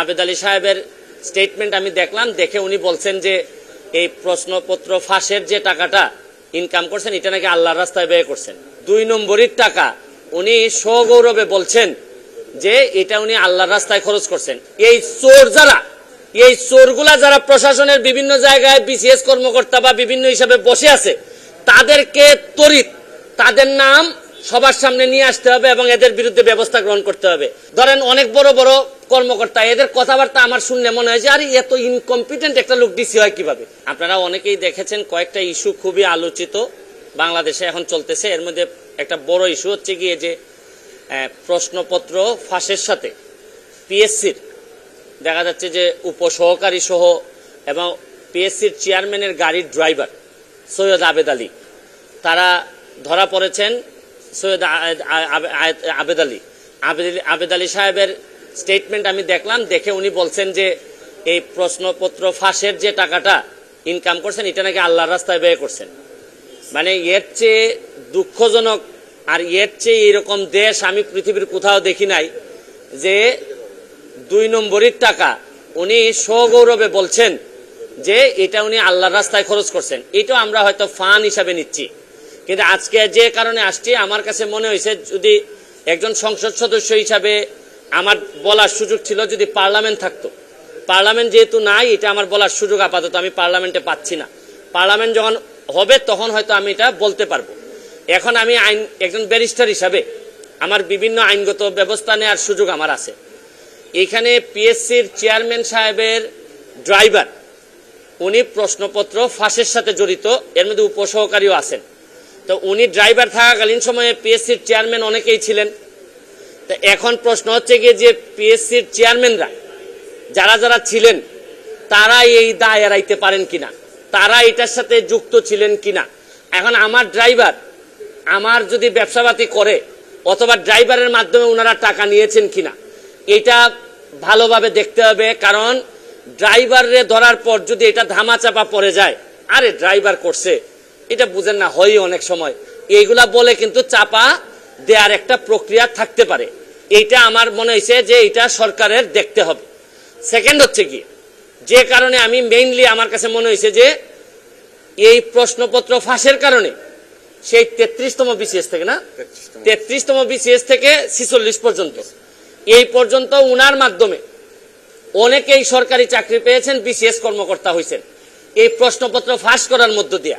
আবেদ আলী সাহেবের স্টেটমেন্ট আমি দেখলাম, দেখে উনি বলছেন যে এই প্রশ্নপত্র ফাঁসের যে টাকাটা ইনকাম করছেন, এটা নাকি আল্লাহর রাস্তায় ব্যয় করছেন। দুই নম্বরের টাকা উনি সগৌরবে বলছেন যে এটা উনি আল্লাহর রাস্তায় খরচ করছেন। এই চোর যারা, এই চোরগুলা যারা প্রশাসনের বিভিন্ন জায়গায় বিসিএস কর্মকর্তা বা বিভিন্ন হিসাবে বসে আছে, তাদেরকে তরিত তাদের নাম সবার সামনে নিয়ে আসতে হবে এবং এদের বিরুদ্ধে ব্যবস্থা গ্রহণ করতে হবে। ধরেন অনেক বড় বড় কর্মকর্তা, এদের কথাবার্তা আমার শুনলে মনে হয় যে, আরে, এত ইনকম্পিটেন্ট একটা লোক ডিসি হয় কীভাবে? আপনারা অনেকেই দেখেছেন কয়েকটা ইস্যু খুবই আলোচিত। বাংলাদেশে এখন চলতেছে। এর মধ্যে একটা বড় ইস্যু হচ্ছে গিয়ে যে প্রশ্নপত্র ফাঁসের সাথে পিএসসির দেখা যাচ্ছে যে উপসহকারী সহ এবং পিএসসির চেয়ারম্যানের গাড়ির ড্রাইভার সৈয়দ আবেদ আলী, তারা ধরা পড়েছেন সৈয়দ আবেদ আলী। আবেদ আলী- সাহেবের স্টেটমেন্ট আমি দেখলাম, দেখে উনি বলছেন যে, এই প্রশ্নপত্র ফাঁসের যে টাকাটা ইনকাম করছেন, এটা নাকি আল্লাহর রাস্তায় ব্যয় করছেন। মানে এর চেয়ে দুঃখজনক আর এর চেয়ে এরকম দেশ আমি পৃথিবীর কোথাও দেখি নাই যে, দুই নম্বরের টাকা উনি সগৌরবে বলছেন যে, এটা উনি আল্লাহর রাস্তায় খরচ করছেন। এটাও আমরা হয়তো ফান হিসাবে নিচ্ছি। কিন্তু আজকে যে কারণে আসছি, আমার কাছে মনে হয়েছে যদি একজন সংসদ সদস্য হিসাবে আমার বলার সুযোগ ছিল যদি পার্লামেন্ট থাকতো। পার্লামেন্ট যেহেতু নাই, এটা আমার বলার সুযোগ আপাতত আমি পার্লামেন্টে পাচ্ছি না। পার্লামেন্ট যখন হবে, তখন হয়তো আমি এটা বলতে পারব। এখন আমি আইন, একজন ব্যারিস্টার হিসাবে আমার বিভিন্ন আইনগত ব্যবস্থা নেওয়ার সুযোগ আমার আছে। এখানে পিএসসির চেয়ারম্যান সাহেবের ড্রাইভার, উনি প্রশ্নপত্র ফাঁসের সাথে জড়িত, এর মধ্যে উপসহকারীও আছেন। তো উনি ড্রাইভার থাকাকালীন সময়ে পিএসসির চেয়ারম্যান অনেকেই ছিলেন। তো এখন প্রশ্ন হচ্ছে গিয়ে যে পিএসসির চেয়ারম্যানরা যারা যারা ছিলেন তারা এই দায় এড়াইতে পারেন কিনা? তারা এটার সাথে যুক্ত ছিলেন কিনা? এখন আমার ড্রাইভার আমার যদি ব্যবসাপাতি করে, অথবা ড্রাইভারের মাধ্যমে ওনারা টাকা নিয়েছেন কিনা, এটা ভালোভাবে দেখতে হবে। কারণ ড্রাইভারে ধরার পর যদি এটা ধামাচাপা পড়ে যায়, আরে ড্রাইভার করছে। এটা বুঝেন না হয় অনেক সময়। এইগুলা বলে কিন্তু চাপা দেওয়ার একটা প্রক্রিয়া থাকতে পারে। এইটা আমার মনে হয়েছে যে এটা সরকারের দেখতে হবে। সেকেন্ড হচ্ছে কি যে কারণে আমি মেইনলি আমার কাছে মনে হয়েছে যে এই প্রশ্নপত্র ফাঁসের কারণে সেই তেত্রিশতম বিসিএস থেকে না? তেত্রিশতম। বিসিএস থেকে ছিচল্লিশ পর্যন্ত। এই পর্যন্ত উনার মাধ্যমে অনেকেই সরকারি চাকরি পেয়েছেন বিসিএস কর্মকর্তা হয়েছেন এই প্রশ্নপত্র ফাঁস করার মধ্য দিয়া।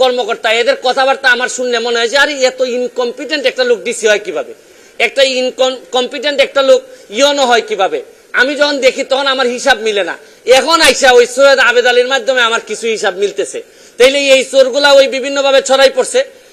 কর্মকর্তা, এদের কথাবার্তা আমার শুনলে মনে হয় যে, আরে, এত ইনকম্পিটেন্ট একটা লোক ডিসি হয় কীভাবে? একটা ইনকম্পিটেন্ট একটা লোক ইয়নো হয় কীভাবে? আমি যখন দেখি, তখন আমার হিসাব মিলে না। এখন আইসা ওই সৈয়দ আবেদ আলীর মাধ্যমে আমার কিছু হিসাব মিলতেছে। তাইলে এই চোরগুলা ওই বিভিন্নভাবে ছড়াই পড়ছে।